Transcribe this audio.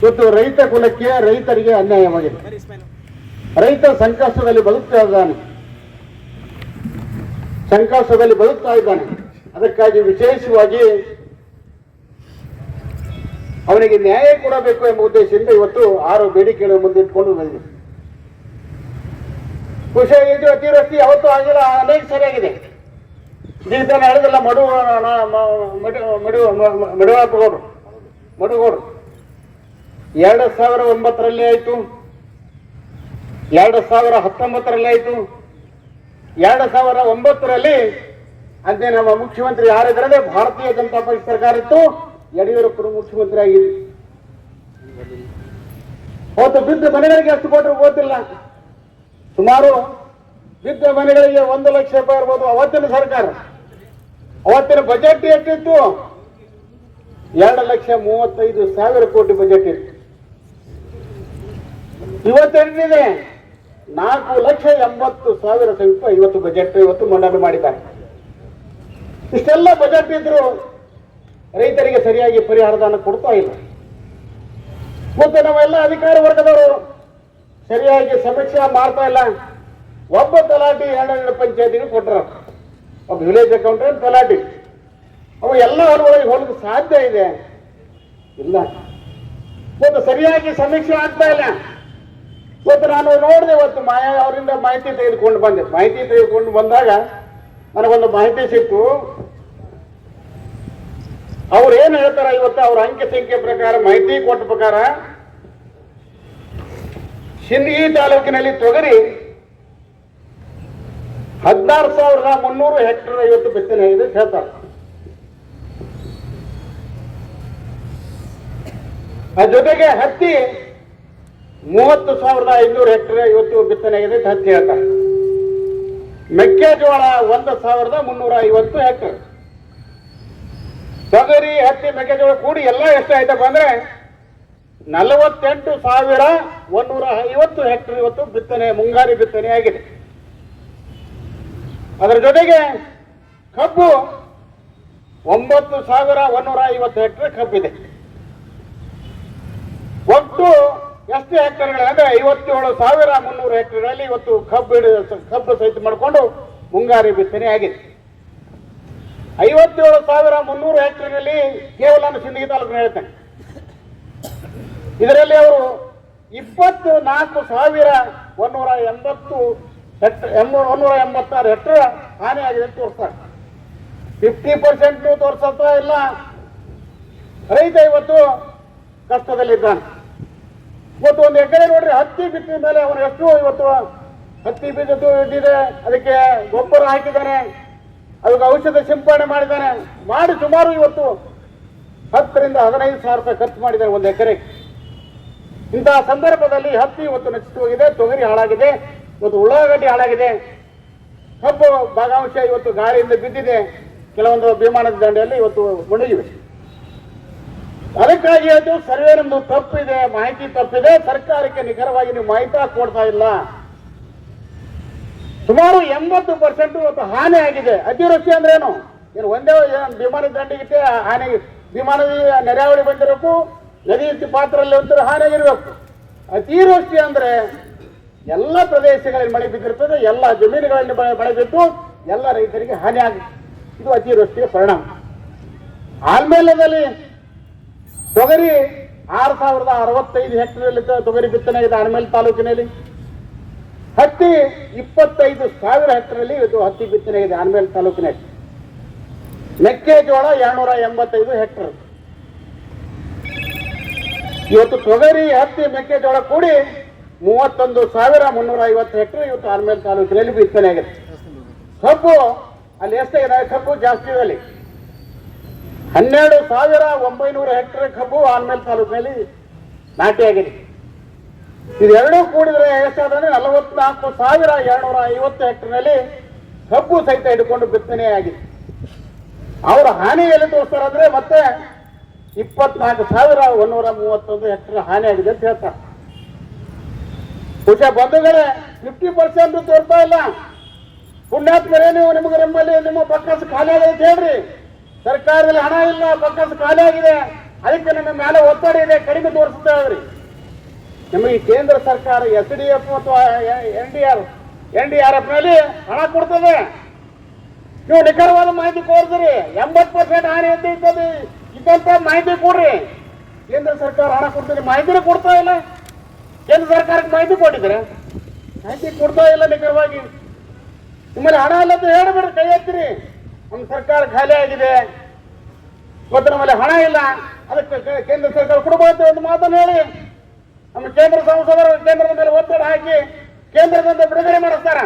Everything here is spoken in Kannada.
ಇವತ್ತು ರೈತ ಕುಲಕ್ಕೆ ರೈತರಿಗೆ ಅನ್ಯಾಯವಾಗಿದೆ ರೈತ ಸಂಕಷ್ಟದಲ್ಲಿ ಬದುಕ್ತಾ ಇದ್ದಾನೆ ಸಂಕಷ್ಟದಲ್ಲಿ ಬದುಕ್ತಾ ಇದ್ದಾನೆ ಅದಕ್ಕಾಗಿ ವಿಶೇಷವಾಗಿ ಅವನಿಗೆ ನ್ಯಾಯ ಕೊಡಬೇಕು ಎಂಬ ಉದ್ದೇಶದಿಂದ ಇವತ್ತು ಆರು ಬೇಡಿಕೆಗಳ ಮುಂದೆ ಇಟ್ಕೊಂಡು ಬಂದಿದೆ ಕೃಷಿ ಇದು ಅತಿವೃಷ್ಟಿ ಯಾವತ್ತೂ ಆಗಿಲ್ಲ ಅನೇಕ ಸರಿಯಾಗಿದೆ ಈಗ ಮಡುವ ಮಡುವ ಮಡುವ ಮಡು ಮಡುವಾಪಗೌಡರು ಮಡುಗೌಡರು ಎರಡು ಸಾವಿರ ಒಂಬತ್ತರಲ್ಲಿ ಆಯಿತು. ಎರಡು ಸಾವಿರ ಹತ್ತೊಂಬತ್ತರಲ್ಲಿ ಆಯಿತು. ಎರಡು ಸಾವಿರ ಒಂಬತ್ತರಲ್ಲಿ ಅಂತೆ ನಮ್ಮ ಮುಖ್ಯಮಂತ್ರಿ ಯಾರಿದ್ರೆ ಭಾರತೀಯ ಜನತಾ ಪಕ್ಷ ಸರ್ಕಾರ ಇತ್ತು. ಯಡಿಯೂರಪ್ಪರು ಮುಖ್ಯಮಂತ್ರಿ ಆಗಿದ್ರು ಅವತ್ತು ಬಿದ್ದ ಮನೆಗಳಿಗೆ ಎಷ್ಟು ಕೊಟ್ಟರು ಗೊತ್ತಿಲ್ಲ ಸುಮಾರು ಬಿದ್ದ ಮನೆಗಳಿಗೆ ಒಂದು ಲಕ್ಷ ರೂಪಾಯಿ ಇರ್ಬೋದು ಅವತ್ತಿನ ಸರ್ಕಾರ. ಅವತ್ತಿನ ಬಜೆಟ್ ಎಷ್ಟಿತ್ತು? ಎರಡು ಲಕ್ಷ ಮೂವತ್ತೈದು ಸಾವಿರ ಕೋಟಿ ಬಜೆಟ್ ಇತ್ತು. ಇವತ್ತೆಷ್ಟಿದೆ ನಾಲ್ಕು ಲಕ್ಷ ಎಂಬತ್ತು ಸಾವಿರ ಸಂಯುಕ್ತ ಇವತ್ತು ಬಜೆಟ್ ಇವತ್ತು ಮಂಡನೆ ಮಾಡಿದ್ದಾರೆ. ಇಷ್ಟೆಲ್ಲ ಬಜೆಟ್ ಇದ್ರು ರೈತರಿಗೆ ಸರಿಯಾಗಿ ಪರಿಹಾರದಾನ ಕೊಡ್ತಾ ಇಲ್ಲ. ಮತ್ತು ನಾವೆಲ್ಲ ಅಧಿಕಾರ ವರ್ಗದವರು ಸರಿಯಾಗಿ ಸಮೀಕ್ಷೆ ಮಾಡ್ತಾ ಇಲ್ಲ. ಒಬ್ಬ ತಲಾಟಿ ಎರಡೆರಡು ಪಂಚಾಯತಿಗೆ ಕೊಟ್ಟರ ಒಬ್ಬ ವಿಲೇಜ್ ಅಕೌಂಟೆಂಟ್ ತಲಾಟಿ. ಅವು ಎಲ್ಲ ಹೊರಗಡೆ ಹೋಗಲಿಕ್ಕೆ ಸಾಧ್ಯ ಇದೆ? ಇಲ್ಲ. ಮತ್ತು ಸರಿಯಾಗಿ ಸಮೀಕ್ಷೆ ಆಗ್ತಾ ಇಲ್ಲ. ಇವತ್ತು ನಾನು ನೋಡಿದೆ ಇವತ್ತು ಮಾಯಾ ಅವರಿಂದ ಮಾಹಿತಿ ತೆಗೆದುಕೊಂಡು ಬಂದೆ. ಮಾಹಿತಿ ತೆಗೆದುಕೊಂಡು ಬಂದಾಗ ನನಗೊಂದು ಮಾಹಿತಿ ಸಿಕ್ಕು. ಅವ್ರು ಏನ್ ಹೇಳ್ತಾರ ಇವತ್ತು? ಅವ್ರ ಅಂಕಿ ಸಂಖ್ಯೆ ಪ್ರಕಾರ, ಮಾಹಿತಿ ಕೊಟ್ಟ ಪ್ರಕಾರ ಸಿಂಧಿ ತಾಲೂಕಿನಲ್ಲಿ ತೊಗರಿ ಹದಿನಾರು ಸಾವಿರದ ಮುನ್ನೂರು ಹೆಕ್ಟರ್ ಇವತ್ತು ಬಿತ್ತನೆ ಇದೆ ಹೇಳ್ತಾರ. ಆ ಜೊತೆಗೆ ಹತ್ತಿ ಮೂವತ್ತು ಸಾವಿರದ ಐನೂರು ಹೆಕ್ಟರ್ ಇವತ್ತು ಬಿತ್ತನೆ ಆಗಿದೆ ಅಂತ ಹೇಳ್ತಾರೆ. ಮೆಕ್ಕೆಜೋಳ ಒಂದು ಸಾವಿರದ ಮುನ್ನೂರ ಐವತ್ತು ಹೆಕ್ಟರ್. ತೊಗರಿ, ಹತ್ತಿ, ಮೆಕ್ಕೆಜೋಳ ಕೂಡಿ ಎಲ್ಲ ಎಷ್ಟು ಆಯ್ತಪ್ಪ ಅಂದ್ರೆ ನಲವತ್ತೆಂಟು ಸಾವಿರ ಒಂದೂರ ಐವತ್ತು ಹೆಕ್ಟರ್ ಇವತ್ತು ಬಿತ್ತನೆ, ಮುಂಗಾರಿ ಬಿತ್ತನೆ ಆಗಿದೆ. ಅದರ ಜೊತೆಗೆ ಕಬ್ಬು ಒಂಬತ್ತು ಸಾವಿರ ಒಂದೂರ ಐವತ್ತು ಹೆಕ್ಟರ್ ಕಬ್ಬಿದೆ. ಒಟ್ಟು ಎಷ್ಟು ಹೆಕ್ಟರ್ಗಳು ಅಂದ್ರೆ ಐವತ್ತೇಳು ಸಾವಿರ ಮುನ್ನೂರು ಹೆಕ್ಟರ್ಗಳಲ್ಲಿ ಇವತ್ತು ಕಬ್ಬು ಕಬ್ಬು ಸಹಿತ ಮಾಡಿಕೊಂಡು ಮುಂಗಾರಿ ಬಿತ್ತನೆ ಆಗಿದೆ. ಐವತ್ತೇಳು ಸಾವಿರ ಮುನ್ನೂರು ಹೆಕ್ಟರ್ನಲ್ಲಿ ಕೇವಲ ಸಿಂದಗಿ ತಾಲೂಕಿನ ಹೇಳ್ತೇನೆ. ಇದರಲ್ಲಿ ಅವರು ಇಪ್ಪತ್ತು ನಾಲ್ಕು ಸಾವಿರ ಒಂದೂರ ಎಂಬತ್ತು ಒಂದೂರ ಎಂಬತ್ತಾರು ಹೆಕ್ಟರ್ ಆಗಿದೆ ಅಂತ ತೋರಿಸ್ತಾರೆ. ಫಿಫ್ಟಿ ಪರ್ಸೆಂಟ್ ತೋರಿಸತ್ತ ಇಲ್ಲ. ರೈತ ಇವತ್ತು ಕಷ್ಟದಲ್ಲಿದ್ದಾನೆ. ಇವತ್ತು ಒಂದು ಎಕರೆ ನೋಡ್ರಿ ಹತ್ತಿ ಬಿತ್ತಿದ ಮೇಲೆ ಅವನು ಎಷ್ಟು ಇವತ್ತು ಹತ್ತಿ ಬೀಜದ್ದು ಇದ್ದಿದೆ. ಅದಕ್ಕೆ ಗೊಬ್ಬರ ಹಾಕಿದ್ದಾನೆ. ಅದಕ್ಕೆ ಔಷಧ ಸಿಂಪಡಣೆ ಮಾಡಿದ್ದಾನೆ. ಮಾಡಿ ಸುಮಾರು ಇವತ್ತು ಹತ್ತರಿಂದ ಹದಿನೈದು ಸಾವಿರ ರೂಪಾಯಿ ಖರ್ಚು ಮಾಡಿದ್ದಾರೆ ಒಂದು ಎಕರೆ. ಇಂತಹ ಸಂದರ್ಭದಲ್ಲಿ ಹತ್ತಿ ಇವತ್ತು ನಚ್ಚಿತು ಹೋಗಿದೆ ತೊಗರಿ ಹಾಳಾಗಿದೆ. ಇವತ್ತು ಉಳ್ಳಾಗಡ್ಡಿ ಹಾಳಾಗಿದೆ. ಕಬ್ಬು ಭಾಗಾಂಶ ಇವತ್ತು ಗಾಳಿಯಿಂದ ಬಿದ್ದಿದೆ. ಕೆಲವೊಂದು ವಿಮಾನದ ದಂಡೆಯಲ್ಲಿ ಇವತ್ತು ಮುಳುಗಿವೆ. ಅದಕ್ಕಾಗಿ ಅದು ಸರ್ವೆ ನಮ್ದು ತಪ್ಪಿದೆ, ಮಾಹಿತಿ ತಪ್ಪಿದೆ, ಸರ್ಕಾರಕ್ಕೆ ನಿಖರವಾಗಿ ನೀವು ಮಾಹಿತಿ ಕೊಡ್ತಾ ಇಲ್ಲ. ಸುಮಾರು ಎಂಬತ್ತು ಪರ್ಸೆಂಟ್ ಇವತ್ತು ಹಾನಿ ಆಗಿದೆ. ಅತಿವೃಷ್ಟಿ ಅಂದ್ರೆ ಏನು ಏನು ಒಂದೇ ವಿಮಾನ ದಂಡಿಗೆ ಹಾನಿ, ವಿಮಾನದ ನೆರೆಯಾವಳಿ ಬಂದಿರಬೇಕು, ನದಿ ಪಾತ್ರದಲ್ಲಿ ಒಂಥರ ಹಾನಿ ಆಗಿರಬೇಕು. ಅತಿವೃಷ್ಟಿ ಅಂದ್ರೆ ಎಲ್ಲ ಪ್ರದೇಶಗಳಲ್ಲಿ ಮಳೆ ಬಿದ್ದಿರ್ತದೆ, ಎಲ್ಲ ಜಮೀನುಗಳಲ್ಲಿ ಮಳೆ ಬಿದ್ದು ಎಲ್ಲ ರೈತರಿಗೆ ಹಾನಿ ಆಗುತ್ತೆ ಇದು ಅತಿವೃಷ್ಟಿಯ ಪರಿಣಾಮ. ಆಲ್ಮೇಲದಲ್ಲಿ ತೊಗರಿ ಆರು ಸಾವಿರದ ಅರವತ್ತೈದು ಹೆಕ್ಟರ್ನಲ್ಲಿ ತೊಗರಿ ಬಿತ್ತನೆ ಇದೆ ಆನಮೇಲ್ ತಾಲೂಕಿನಲ್ಲಿ. ಹತ್ತಿ ಇಪ್ಪತ್ತೈದು ಸಾವಿರ ಹೆಕ್ಟರ್ನಲ್ಲಿ ಇದು ಹತ್ತಿ ಬಿತ್ತನೆ ಇದೆ ಆನಮೇಲ್ ತಾಲೂಕಿನಲ್ಲಿ. ಮೆಕ್ಕೆಜೋಳ ಎರಡ್ನೂರ ಎಂಬತ್ತೈದು ಹೆಕ್ಟರ್. ಇವತ್ತು ತೊಗರಿ, ಹತ್ತಿ, ಮೆಕ್ಕೆಜೋಳ ಕೂಡಿ ಮೂವತ್ತೊಂದು ಸಾವಿರ ಮುನ್ನೂರ ಐವತ್ತು ಹೆಕ್ಟರ್ ಇವತ್ತು ಆನಮೇಲ್ ತಾಲೂಕಿನಲ್ಲಿ ಬಿತ್ತನೆ ಆಗಿದೆ ಕಬ್ಬು, ಅಲ್ಲಿ ಎಷ್ಟಾಗಿದೆ ಕಬ್ಬು ಜಾಸ್ತಿ ಇದೆ ಅಲ್ಲಿ ಹನ್ನೆರಡು ಸಾವಿರ ಒಂಬೈನೂರ ಹೆಕ್ಟರ್ ಕಬ್ಬು ಆನ್ಮೇಲ್ ತಾಲೂಕಿನಲ್ಲಿ ಆಗಿದೆ. ಇದೆರಡೂ ಕೂಡಿದ್ರೆ ಎಷ್ಟಾದ್ರೆ ನಲವತ್ನಾಲ್ಕು ಸಾವಿರ ಎರಡ್ನೂರ ಐವತ್ತು ಹೆಕ್ಟರ್ನಲ್ಲಿ ಕಬ್ಬು ಸಹಿತ ಹಿಡ್ಕೊಂಡು ಬಿತ್ತನೆ ಆಗಿದೆ. ಅವರ ಹಾನಿ ಎಲ್ಲಿ ತೋರಿಸ್ತಾರೆ ಅಂದ್ರೆ ಮತ್ತೆ ಇಪ್ಪತ್ನಾಲ್ಕು ಸಾವಿರ ಒಂದೂರ ಮೂವತ್ತೊಂದು ಹೆಕ್ಟರ್ ಹಾನಿ ಆಗಿದೆ ಅಂತ ಹೇಳ್ತಾರೆ. ಬಹುಶಃ ಬಂಧುಗಳೇ ಫಿಫ್ಟಿ ಪರ್ಸೆಂಟ್ ತೋರ್ತಾ ಇಲ್ಲ. ಪುಣ್ಯಾತ್ಮರೇ ನೀವು ನಿಮಗೆ ನಿಮ್ಮಲ್ಲಿ ನಿಮ್ಮ ಪಕ್ಕ ಖಾಲಿ ಆಗೈತೆ ಹೇಳ್ರಿ. ಸರ್ಕಾರದಲ್ಲಿ ಹಣ ಇಲ್ಲ ಬಕ್ಕಸ್ ಖಾಲಿ ಆಗಿದೆ. ಅದಕ್ಕೆ ನಮ್ಮ ಮೇಲೆ ಒತ್ತಡ ಇದೆ, ಕಡಿಮೆ ಇದ್ರಿ ನಿಮಗೆ ಕೇಂದ್ರ ಸರ್ಕಾರ, ಎಸ್ ಡಿ ಎಫ್ ಅಥವಾ N D R, N D R ಎಫ್ನಲ್ಲಿ ಹಣ ಕೊಡ್ತದೆ. ನೀವು ನಿಖರವಾದ ಮಾಹಿತಿ ಕೋರಿದ್ರಿ ಎಂಬತ್ತು ಪರ್ಸೆಂಟ್ ಹಾನಿ ಅಂತ ಇದ್ದದ್ದು, ಇದ್ದಂತ ಮಾಹಿತಿ ಕೊಡ್ರಿ. ಕೇಂದ್ರ ಸರ್ಕಾರ ಹಣ ಕೊಡ್ತೀರಿ ಮಾಹಿತಿನೇ ಕೊಡ್ತಾ ಇಲ್ಲ. ಕೇಂದ್ರ ಸರ್ಕಾರಕ್ಕೆ ಮಾಹಿತಿ ಕೊಟ್ಟಿದ್ರೆ ಮಾಹಿತಿ ಕೊಡ್ತಾ ಇಲ್ಲ ನಿಖರವಾಗಿ. ನಿಮ್ಮಲ್ಲಿ ಹಣ ಇಲ್ಲ ಅಂತ ಹೇಳ್ಬಿಡ್ರಿ, ಕೈ ಎತ್ತಿರಿ ನಮ್ಮ ಸರ್ಕಾರ ಖಾಲಿ ಆಗಿದೆ. ಮತ್ತೆ ನಮ್ಮಲ್ಲಿ ಹಣ ಇಲ್ಲ. ಅದಕ್ಕೆ ಕೇಂದ್ರ ಸರ್ಕಾರ ಕೊಡಬಹುದು ಒಂದು ಮಾತನ್ನು ಹೇಳಿ. ನಮ್ಮ ಕೇಂದ್ರ ಸಂಸದರು ಕೇಂದ್ರದ ಮೇಲೆ ಒತ್ತಡ ಹಾಕಿ ಕೇಂದ್ರದಿಂದ ಬಿಡುಗಡೆ ಮಾಡಿಸ್ತಾರ.